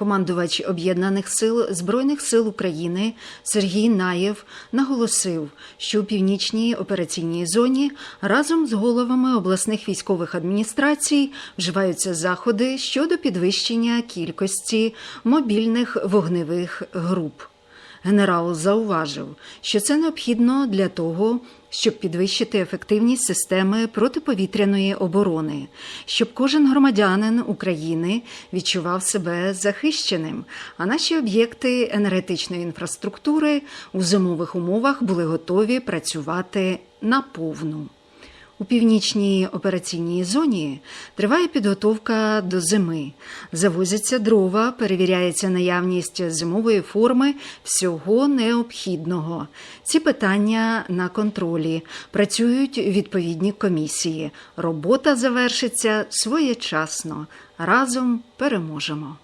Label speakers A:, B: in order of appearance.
A: Командувач об'єднаних сил Збройних сил України Сергій Наєв наголосив, що у північній операційній зоні разом з головами обласних військових адміністрацій вживаються заходи щодо підвищення кількості мобільних вогневих груп. Генерал зауважив, що це необхідно для того, щоб підвищити ефективність системи протиповітряної оборони, щоб кожен громадянин України відчував себе захищеним, а наші об'єкти енергетичної інфраструктури у зимових умовах були готові працювати наповну. У північній операційній зоні триває підготовка до зими. Завозяться дрова, перевіряється наявність зимової форми всього необхідного. Ці питання на контролі. Працюють відповідні комісії. Робота завершиться своєчасно. Разом переможемо.